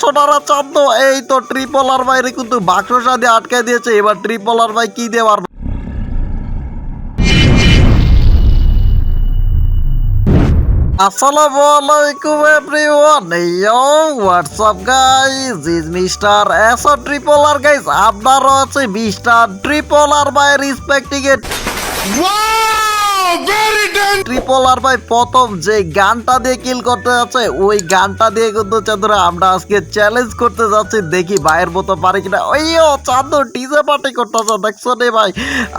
সোনারা চান্দ এই তো ট্রিপল আর বাইরে কিন্তু বাক্স সাথে আটকে দিয়েছে। এবার ট্রিপল আর ভাই কি দেওয়ার? হোয়াটসঅ্যাপ গাইস মিস্টার আপনারও আছে mister triple R by respecting triple R ভাই, প্রথম যে গানটা দিয়ে কিল করতে যাচ্ছে, ওই গানটা দিয়ে কিন্তু চাঁদুরা, আমরা আজকে চ্যালেঞ্জ করতে যাচ্ছি, দেখি ভাইয়ের মতো পারে কিনা। ওই ও চাঁদু টিজে পার্টি করতেছে, দেখছ রে ভাই?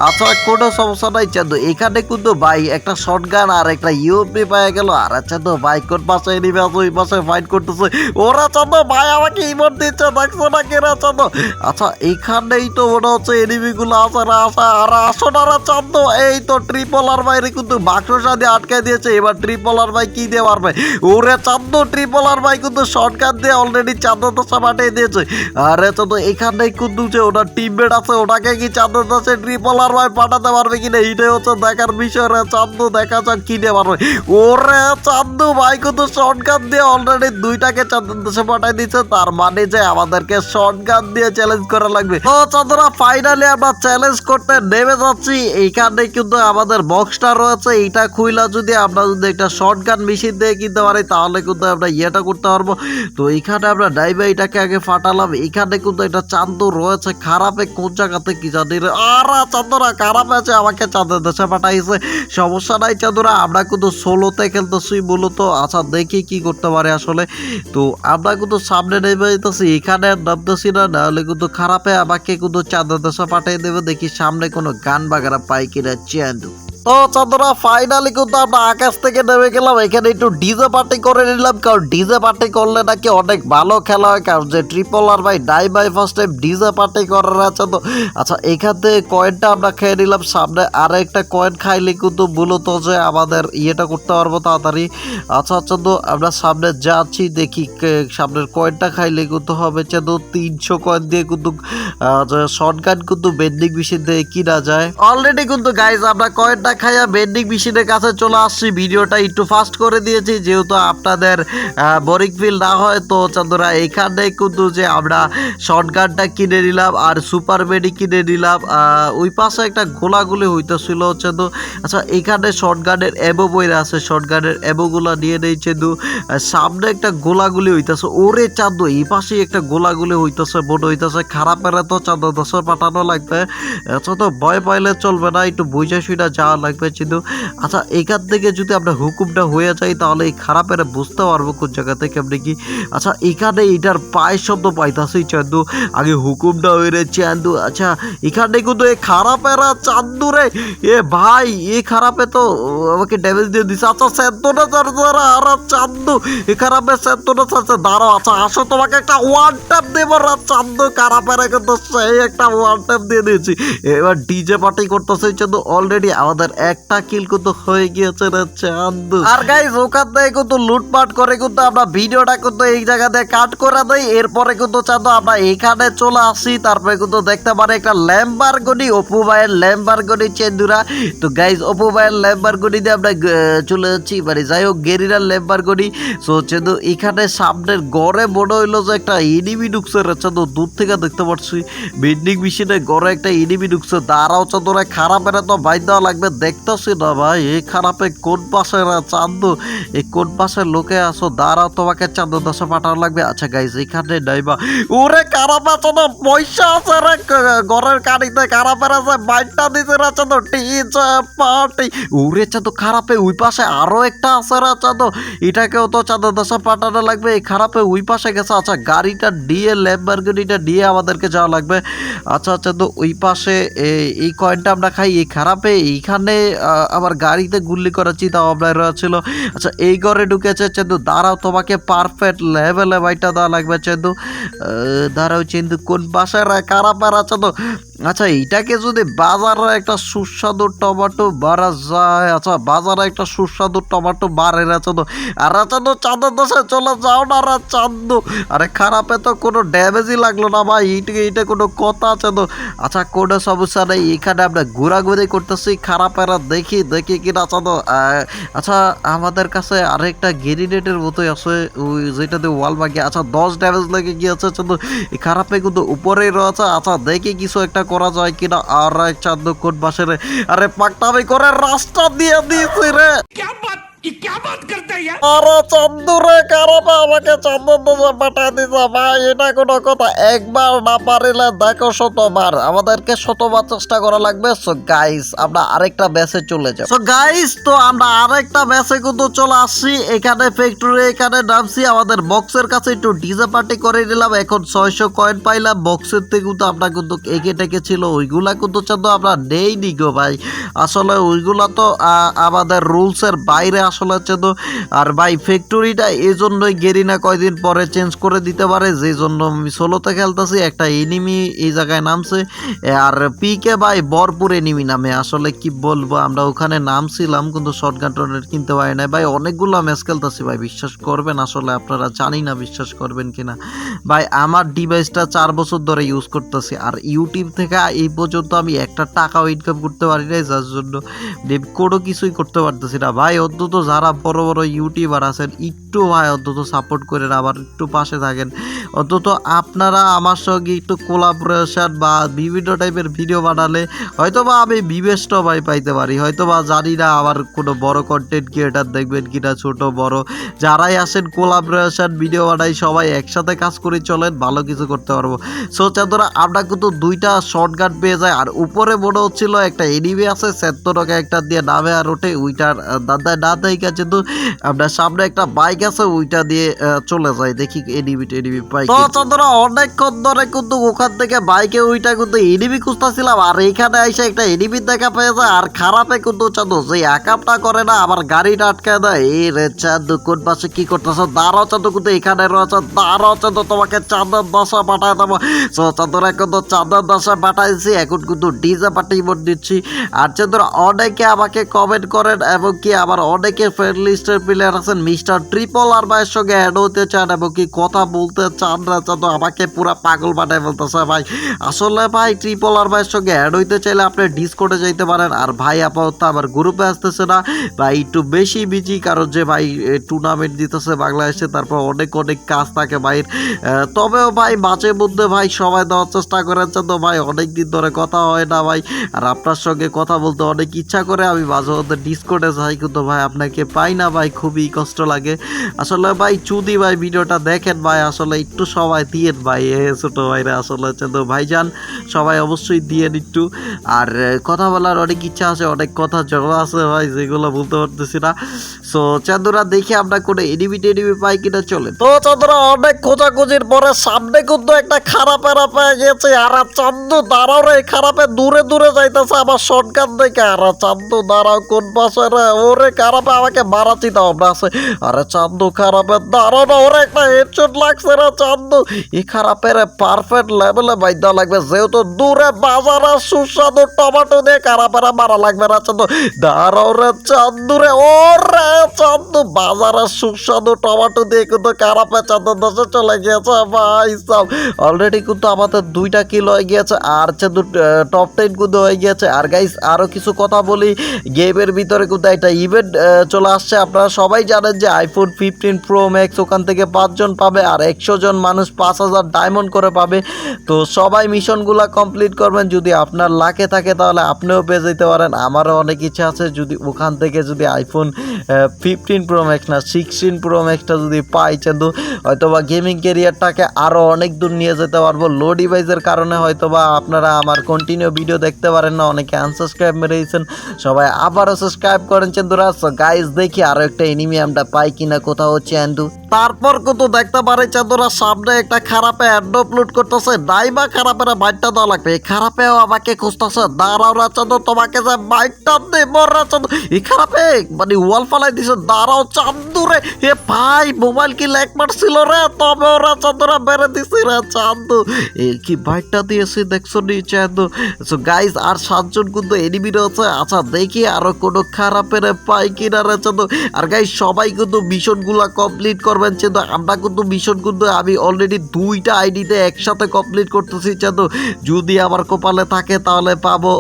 আচ্ছা কোনো সমস্যা নাই চাঁদু এখানে কিন্তু ভাই একটা শর্ট গান আর একটা ইউপি পেয়ে গেল। আর চাঁদু ভাই কোন পাশে এনিমি আছে, ওই পাশে ফাইট করতেছে। ওরা চাঁদু ভাই, আমাকে ইমোট দিচ্ছে, দেখছ না কেরা চাঁদু আচ্ছা এইখানেই তো মনে হচ্ছে এনিমি গুলো আছে না আছে আর আসো না চাঁদু এই তো ট্রিপল আর বাইরে কিন্তু বাক্স সাথে আটকে দিয়েছে। এবার ট্রিপল আর ভাই কি দিয়ে পারবে ওরে চাঁদু ট্রিপল আর ভাই কিন্তু শর্টকাট দিয়ে অলরেডি চাঁদু দশা পাঠিয়ে দিয়েছে। আরে চাঁদু এখানে কিন্তু যে ওটা টিমমেট আছে ওটাকে কি চাঁদু দশে ট্রিপল আর ভাই পাঠাতে পারবে কিনা? এইটাই হচ্ছে দেখার বিষয় রে চাঁদু দেখা যাক কি দিয়ে পারবে ওরে চাঁদু ভাই কিন্তু শর্টকাট দিয়ে অলরেডি দুইটাকে চাঁদু দেশে পাঠিয়ে দিচ্ছে তার মানে যে আমাদেরকে শর্টকাট দিয়ে চ্যালেঞ্জ করা লাগবে। তো চাঁদুরা ফাইনালি আমরা চ্যালেঞ্জ করতে নেমে যাচ্ছি। এইখানে কিন্তু আমাদের বক্সটা রয়েছে, এইটা খুইলা যদি আমরা যদি একটা শর্ট গান মেশিন দিয়ে কিনতে পারি, তাহলে কিন্তু আমরা ইয়েটা করতে পারব। তো এইখানে আমরা ডাইবে এটাকে আগে ফাটালাম, এইখানে কিন্তু একটা চান্দু রয়েছে, খারাপে কোন জায়গাতে কি জানি আর চান্দুরা খারাপ আছে, আমাকে চাঁদের দেশে পাঠাইছে। সমস্যা নাই চাঁদুরা আমরা কিন্তু সোলোতে খেলতেছি মূলত। আচ্ছা দেখি কি করতে পারে আসলে। তো আমরা কিন্তু সামনে নেমে যেতেছি এখানে নামতেছি না, নাহলে কিন্তু খারাপে আমাকে কিন্তু চাঁদের দেশে পাঠিয়ে দেবে। দেখি সামনে কোনো গান বাগারা পাই কিনা চান্দু তো চন্দ্রা ফাইনালি কিন্তু আমরা আকাশ থেকে নেমে গেলাম। এখানে একটু ডিজে পার্টি করে নিলাম, কারণ ডিজে পার্টি করলে নাকি অনেক ভালো খেলা হয়, কারণ যে ট্রিপল আর ভাই ডাই বাই ফার্স্ট টাইম ডিজে পার্টি করার আছে তো। আচ্ছা এখান থেকে কয়েনটা আমরা খেয়ে নিলাম, সামনে আর একটা কয়েন খাইলে কিন্তু মূলত যে আমাদের ইয়েটা করতে পারব তাড়াতাড়ি। আচ্ছা আচ্ছা তো আমরা সামনে যাচ্ছি, দেখি সামনের কয়েনটা খাইলে কিন্তু হবে তো তিনশো কয়েন দিয়ে কিন্তু শর্ট গান কিন্তু বেন্ডিং মেশিন দিয়ে কিনা যায়। অলরেডি কিন্তু গাইজ আমরা কয়েনটা খাইয়া বেন্ডিং মেশিনের কাছে চলে আসছি। ভিডিওটা একটু ফাস্ট করে দিয়েছি, যেহেতু আপনাদের বোরিং ফিল না হয়, তো চন্দ্রা, এখানে কিন্তু যে আমরা শর্ট গানটা কিনে নিলাম আর সুপার মেডি কিনে নিলাম ওই পাশে একটা গোলাগুলি হইতেছিল তো আচ্ছা এখানে শর্ট গানের এবো বইরা আছে শর্ট গানের এবোগুলা নিয়ে নিয়েছে দু সামনে একটা গোলাগুলি হইতেছে। ওরে চাঁদো এই পাশে একটা গোলাগুলি হইতেছে, মনে হইতেছে খারাপের তো চাঁদো দশ পাঠানো লাগবে। আচ্ছা তো ভয় পাইলে চলবে না, একটু বুঝে শুনে যাওয়া লাগবে কিন্তু আচ্ছা এখান থেকে যদি আমরা হুকুমটা হয়ে যায় তাহলে এই খারাপের বুঝতে পারব কোন জায়গা থেকে আপনি কি। আচ্ছা এখানে এটার পায়ের শব্দ পাইতাছি চান্দু। আগে হুকুমটা হয়ে রে চান্দু। আচ্ছা এখানে কিন্তু এই খারাপেরা চান্দু রে। এ ভাই, এ খারাপে তো আমাকে ড্যামেজ দিয়ে দিছে। আচ্ছা সেন্তনা চার্জারা আর চান্দু? এ খারাপে সেন্তনা চার্জার দাঁড়াও আচ্ছা আসো, তোমাকে একটা ওয়ান ট্যাপ দেবো রা চান্দু। খারাপেরা কিন্তু সেই একটা ওয়ান ট্যাপ দিয়ে দিয়েছি। এবার ডিজে পার্টি করতেছে চান্দু। অলরেডি আমাদের একটা কিল কিন্তু হয়ে গিয়েছে রে চান্দু। আর গাইজ ওখান থেকে কিন্তু লুটপাট করে কিন্তু আমরা ভিডিওটা কিন্তু এই জায়গাতে কাট করে দেই। এরপরে কিন্তু চান্দু, আমরা এখানে চলে আসি। তারপরে কিন্তু দেখতে পারি একটা ল্যাম্বার গনি অপু ভাইয়ের ল্যাম্বার গনি চেন্দুরা তো গাইজ অপু ভাইয়ের ল্যাম্বার গনি দিয়ে আমরা চলে যাচ্ছি। মানে যাই হোক গেরিরার ল্যাম্বার গনি সো চেন্দু, এখানে সামনের গড়ে মনে হইল যে একটা এনিমি ঢুকছে রে চান্দু। দূর থেকে দেখতে পাচ্ছি বিল্ডিং মেশিনে গড়ে একটা এনিমি ঢুকছে। দাঁড়াও চান্দুরা খারাপের তো বাইর দেওয়া লাগবে। দেখতেছি না ভাই, এই খারাপে কোন পাশে রে চান্দু? এই কোন পাশের লোকে আসো দাঁড়াও, তোমাকে চান্দু দশে পাঠানো লাগবে। আচ্ছা গাইজ এখানে নাইবা ওরে, খারাপ আছে না? পয়সা আছে রে ঘরের কানিতে খারাপের আছে বাইকটা দিতে রে, চান্দু। টিচে, পার্টি। ওরে, চান্দু, খারাপে ওই পাশে আরও একটা আছে রে, চান্দু। এটাকেও তো চান্দু দশে পাঠানো লাগবে। এই খারাপে ওই পাশে গেছে। আচ্ছা গাড়িটা দিয়ে ল্যাম্বারগিনিটা দিয়ে আমাদেরকে যাওয়া লাগবে। আচ্ছা আচ্ছা তো ওই পাশে এই কয়েনটা আমরা খাই। এই খারাপে এইখানে আহ, আমার গাড়িতে গুল্লি করার চিন্তা ভাবনা রয়েছিল। আচ্ছা এই ঘরে ঢুকেছে চেন্দু। দাঁড়াও তোমাকে পারফেক্ট লেভেলে বাইটা দেওয়া লাগবে চেন্দু। দাঁড়াও চেন্দু কোন বাসায় কারা আছে তো আচ্ছা এটাকে যদি বাজারে একটা সুস্বাদু টমেটো বাড়া যায় আচ্ছা বাজারে একটা সুস্বাদু টমেটো বাড়ে তো আর তো চাঁদের দেশে চলে যাও না রে চান্দু আরে, খারাপে তো কোনো ড্যামেজই লাগল না, ভাই। এইটা এইটা কোনো কথা আছে তো। আচ্ছা কোনো সমস্যা নেই। এখানে আমরা ঘোরাঘুরি করতেছি, খারাপেরা দেখি দেখি আছে তো আচ্ছা আমাদের কাছে আরেকটা গ্রেনেডের মতোই আছে, ওই যেটাতে ওয়াল বাগিয়ে আচ্ছা দশ ড্যামেজ লেগে গিয়েছে এই খারাপে কিন্তু উপরেই রয়েছে। আচ্ছা দেখি কিছু একটা করা যায় কিনা? আর এক চাঁদ কোট বাসে রে আরে পাকটামি করে রাস্তা দিয়ে দিয়েছি রে। क्या बात ये क्या बात करता है यार আরে চান্দু রে কারণে আমাকে চন্দন দোষে পাঠা দিছে ভাই এটা কোনো কথা একবার না পারিলে দেখো শতবার আমাদেরকে শতবার চেষ্টা করা লাগবে সো গাইস আমরা আরেকটা ব্যাসে চলে যাব সো গাইস তো আমরা আরেকটা ব্যাসে কিন্তু চলে আসছি এখানে ফ্যাক্টরি এখানে নামছি আমাদের বক্সের কাছে একটু ডিজে পার্টি করে নিলাম এখন ছয়শো কয়েন পাইলাম বক্সের থেকে কিন্তু আমরা কিন্তু এঁকে টেকে ছিল ওইগুলা কিন্তু চান্দু আমরা নেইনি গো ভাই আসলে ওইগুলা তো আহ, আমাদের রুলসের বাইরে আসলে তো, আর ভাই ফ্যাক্টরিটা এই জন্যই গেরিনা কয়দিন পরে চেঞ্জ করে দিতে পারে যে জন্য আমি ষোলোতে খেলতেছি, একটা এনিমি এই জায়গায় নামছে, আর পিকে ভাই বরপুর এনিমি নামে, আসলে কি বলব, আমরা ওখানে নামছিলাম, কিন্তু শর্ট গান টর্নেট কিনতে পারি না ভাই অনেকগুলো ম্যাচ খেলতেছি ভাই, বিশ্বাস করবেন, আসলে আপনারা জানি না বিশ্বাস করবেন কিনা। ভাই, আমার ডিভাইসটা চার বছর ধরে ইউজ করতেছি। আর ইউটিউব থেকে এই পর্যন্ত আমি একটা টাকাও ইনকাম করতে পারি নাই, যার জন্য কোনো কিছুই করতে পারতেছি না। ভাই, অন্তত যারা বড় বড় ইউটিউবার আছেন, একটু ভাই অন্তত সাপোর্ট করেন, আবার একটু পাশে থাকেন। অন্তত আপনারা আমার সঙ্গে একটু কোলাবোরেশন বা বিভিন্ন টাইপের ভিডিও বানালে হয়তো বা আমি বিবেষ্ট ভাই পাইতে পারি। হয়তো বা জানি না আবার কোনো বড় কন্টেন্ট ক্রিয়েটার দেখবেন কিনা, ছোট, বড়। যারাই আসেন কোলাবোরেশন ভিডিও বানাই, সবাই একসাথে কাজ করে চলেন ভালো কিছু করতে পারব। সো চাঁদরা আমরা কিন্তু দুইটা শর্ট গান পেয়ে যাই। আর উপরে মনে হচ্ছিল একটা এনিমি আছে সেত্তরকে একটা দিয়ে নামে আর ওঠে ওইটার দাদা না দেয় কিন্তু আমরা সামনে একটা বাইক আছে ওইটা দিয়ে চলে যায় দেখি এনিমি টেনিমি বাইক তো চাঁদরা অনেকক্ষণ ধরে কিন্তু ওখান থেকে বাইকে ওইটা কিন্তু এনিমি খুঁজতেছিলাম। আর এইখানে এসে একটা এনিমি দেখা পেয়ে যায়। আর খারাপে কিন্তু চাঁদু যে একাপটা করে না আমার গাড়িটা আটকে দেয়। এই রে চাঁদু কোন পাশে কি করতেছো? দাঁড়াও চাঁদু কিন্তু এখানে রয়েছে। দাঁড়াও চাঁদু তোমাকে চাঁদের দশা পাঠায় দেবো। সো চাঁদুরা কিন্তু চাঁদের দশা পাঠাইছি, এখন কিন্তু ডিজে পার্টি মোট দিচ্ছি। আর চাঁদুরা অনেকে আমাকে কমেন্ট করেন এবং কি আমার অনেকে ফ্রেন্ড লিস্টের প্লেয়ার আছেন মিস্টার ট্রিপল আর ভাইয়ের সঙ্গে অ্যাড হতে চান এবং কি কথা বলতে চান না চাঁদু আমাকে পুরা পাগল বানায় বলতেছে ভাই। আসলে ভাই ট্রিপল আর ভাইয়ের সঙ্গে অ্যাড হইতে চাইলে আপনি ডিসকোডে যাইতে পারেন, আর ভাই আপাতত আমার গ্রুপে আসতেছে না। ভাই একটু বেশি বিজি কারণ যে ভাই টুর্নামেন্ট দিতেছে বাংলাদেশে, তারপর অনেক অনেক কাজ থাকে ভাইয়ের। তবেও ভাই মাঝে মধ্যে ভাই সবাই দেওয়ার চেষ্টা করেন তো ভাই অনেক দিন ধরে কথা হয় না ভাই। আর আপনার সঙ্গে কথা বলতে অনেক ইচ্ছা করে আমি মাঝে মধ্যে ডিসকোডে যাই, কিন্তু ভাই আপনাকে পাই না ভাই, খুবই কষ্ট লাগে। আসলে ভাই চুদি ভাই ভিডিওটা দেখেন ভাই, আসলে একটু সবাই দিয়েন ভাই, এ ছোট ভাইরা আসলে হচ্ছে তো ভাইজান, সবাই অবশ্যই দিয়েন একটু। আর কথা বলার অনেক ইচ্ছা আছে, অনেক কথা জমা আছে ভাই, যেগুলো বলতে পারতেছি না। সো চাঁদুরা দেখে আমরা কোনো এনিমি টেনিমি পাই কিনা চলে তো চাঁদুরা, অনেক খোঁজাখুঁজির পরে সামনে কিন্তু একটা খারাপ এরা পেয়ে গেছে। আর চান্দু দাঁড়াও রে খারাপে দূরে দূরে যাইতেছে আমার শর্টকাট দেখে। আর চান্দু দাঁড়াও কোন পাশে রে, ওরে খারাপে আমাকে মারা চিন্তা ভাবনা আছে আরে চান্দু খারাপে দাঁড়াও না, ওরে একটা হেডশট লাগছে রে চান্দু। এই খারাপের পারফেক্ট লেভেলে বাইদ্য লাগবে। যেহেতু দূরে বাজারে সুস্বাদু টমেটো দিয়ে খারাপেরা মারা লাগবে না চান্দু। দাঁড়াও রে চান্দু রে, ওরে চান্দু, বাজারে সুস্বাদু টমেটো দিয়ে কিন্তু খারাপে চান্দু দশে চলে গিয়েছে। ভাই সব। অলরেডি কিন্তু আমাদের দুইটা কিলো হয়ে গিয়েছে, আর চান্দু টপ টেন কিন্তু হয়ে গিয়েছে। আর গাইস আরও কিছু কথা বলি গেমের ভিতরে কিন্তু একটা ইভেন্ট চলে আসছে। আপনারা সবাই জানেন যে আইফোন ফিফটিন প্রো ম্যাক্স ওখান থেকে পাঁচজন পাবে, আর একশো জন মানুষ পাঁচ হাজার ডায়মন্ড করে পাবে। তো সবাই মিশনগুলো কমপ্লিট করবেন। যদি আপনার লাকে থাকে, তাহলে আপনিও পেয়ে যেতে পারেন। আমারও অনেক ইচ্ছা আছে, যদি ওখান থেকে যদি আইফোন ফিফটিন প্রো ম্যাক্স না সিক্সটিন প্রো ম্যাক্সটা যদি পাই, চান্দু, হয়তোবা গেমিং ক্যারিয়ারটাকে আরও অনেক দূর নিয়ে যেতে পারব। লো ডিভাইসের কারণে হয়তো বা আপনারা আমার কন্টিনিউ ভিডিও দেখতে পারেন না, অনেকে আনসাবস্ক্রাইব মেরেছেন সবাই আবারও সাবস্ক্রাইব করেন চেন্দুরাস গাইজ দেখি আরও একটা এনিমি আমরা পাই কিনা, কোথাও অ্যান্ডু তারপর কিন্তু দেখতে পারে চাঁদরা সামনে একটা খারাপে অ্যাড আপলোড করতেছে। নাইবা খারাপের বাইকটা দেওয়া লাগবে। এই খারাপেও আমাকে খুঁজতেছে। দাঁড়াও না চাঁদ, তোমাকে যে বাইকটা দেব রা চাঁদ। এই খারাপে মানে ওয়াল ফালাই দিছে। দাঁড়াও চান্দু রে এ ভাই মোবাইল কি ল্যাক মারছিল রে? তবে ওরা চাঁদরা বেড়ে দিছে রে চান্দু এই কি বাইকটা দিয়েছি দেখছ নি চান্দু সো গাইস আর সাতজন কিন্তু এনিমি রয়েছে। আচ্ছা দেখি আরও কোনো খারাপের পাই কিনা রে চান্দু আর গাইস সবাই কিন্তু মিশনগুলো কমপ্লিট করবেন চান্দু আমরা কিন্তু মিশন কিন্তু আমি অলরেডি দুইটা আইডিতে একসাথে কমপ্লিট করতেছি চান্দু যদি আমার কপালে থাকে তাহলে পাবো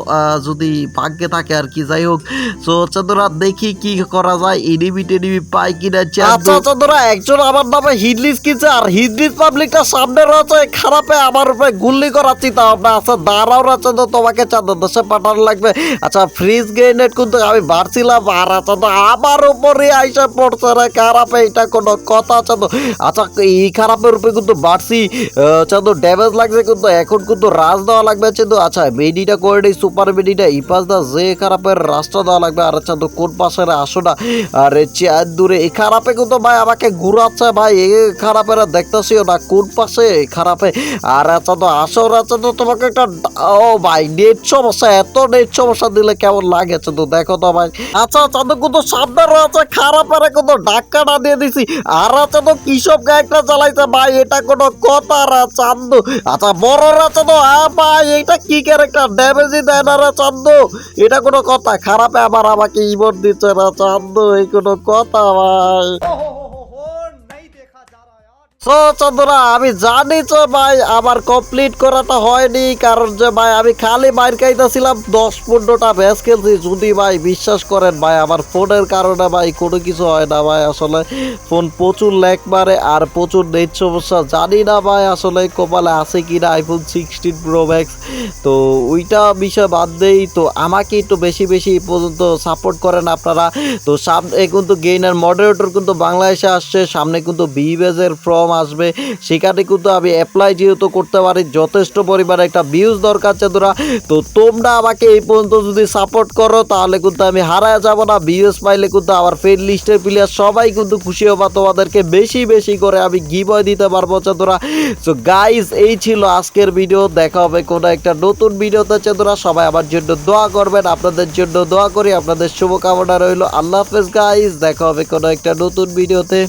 যদি ভাগ্যে থাকে আর কি, যাই হোক। সো চান্দুরা দেখি কি করা যায় এনিমি টেনিমি পাই কিনা আচ্ছা চান্দুরা একজন আমার নামে হিডলিস কিনছে, আর হিডলিস পাবলিকটা সামনে রয়েছে খারাপে আমার উপরে গুল্লি করার চিন্তা ভাবনা আছে। দাঁড়াও না চান্দু তোমাকে চান্দু দেশে পাঠানো লাগবে। আচ্ছা ফ্রিজ গ্রেনেড কিন্তু আমি বাড়ছিলাম আর চান্দু আমার উপরে আইসা পড়ছে রে, খারাপে, এটা কোনো কথা চান্দু আচ্ছা এই খারাপের উপরে কিন্তু বাড়ছি আহ, ড্যামেজ লাগছে কিন্তু এখন কিন্তু রাজ দেওয়া লাগবে চান্দু আচ্ছা মেডিটা করে দিই সুপার মেডিটা ইপাস দা যে খারাপের রাস্তা দেওয়া লাগবে আর চান্দু কোন পাশে আসো না। আরে চেয়ার দূরে এই খারাপে কিন্তু ভাই আমাকে ঘুরাচ্ছে ভাই এই খারাপের দেখতেছিও না কোন পাশে খারাপে। আর আচ্ছা আসো তো তোমাকে একটা ও ভাই নেট সমস্যা এত নেট সমস্যা দিলে কেমন লাগে তো দেখো তো ভাই। আচ্ছা চাঁদু কিন্তু সামনে রয়েছে খারাপের কিন্তু ডাক্কাটা দিয়ে দিছি। আর তো কিসব গায়কটা চালাইছে ভাই, এটা কোনো কথা রা চান্দু। আচ্ছা বড় রাচা তো হ্যাঁ ভাই এটা কি ক্যারেক্টার ড্যামেজই দেয় না রা চান্দু। এটা কোনো কথা, খারাপে আবার আমাকে ইমোট দিচ্ছে না চান্দু, এই কোনো কথা, ভাই। সো চন্দ্রা আমি জানি তো ভাই আমার কমপ্লিট করাটা হয়নি, কারণ যে ভাই আমি খালি মাইর খাইতেছিলাম, দশ পনেরোটা ম্যাচ খেলছি। যদি ভাই বিশ্বাস করেন ভাই, আমার ফোনের কারণে ভাই কোনো কিছু হয় না ভাই। আসলে ফোন প্রচুর ল্যাক মারে আর প্রচুর নেট সমস্যা। জানি না ভাই আসলে কপালে আছে কি না আইফোন সিক্সটিন প্রো ম্যাক্স তো ওইটা বিষয় বাদ দেই। তো আমাকে একটু বেশি বেশি পর্যন্ত সাপোর্ট করেন আপনারা। তো সামনে কিন্তু গেইনার মডারেটর কিন্তু বাংলাদেশে আসছে, সামনে কিন্তু বিবেজের ফর্ম আসবে। সেখানে কিন্তু আমি অ্যাপ্লাই যেহেতু করতে পারি, যথেষ্ট পরিমাণে একটা ভিউজ দরকার চাঁদুরা তো তোমরা আমাকে এই পর্যন্ত যদি সাপোর্ট করো, তাহলে কিন্তু আমি হারায় যাব না। ভিউজ পাইলে কিন্তু আমার ফ্রেন্ড লিস্টের প্লেয়ার সবাই কিন্তু খুশি হবা। তোমাদেরকে বেশি বেশি করে আমি গিবয় দিতে পারব চাঁদুরা তো গাইজ এই ছিল আজকের ভিডিও দেখা হবে কোনো একটা নতুন ভিডিওতে চাঁদুরা সবাই আমার জন্য দোয়া করবেন। আপনাদের জন্য দোয়া করি। আপনাদের শুভকামনা রইল। আল্লাহ হাফেজ গাইজ দেখা হবে কোনো একটা নতুন ভিডিওতে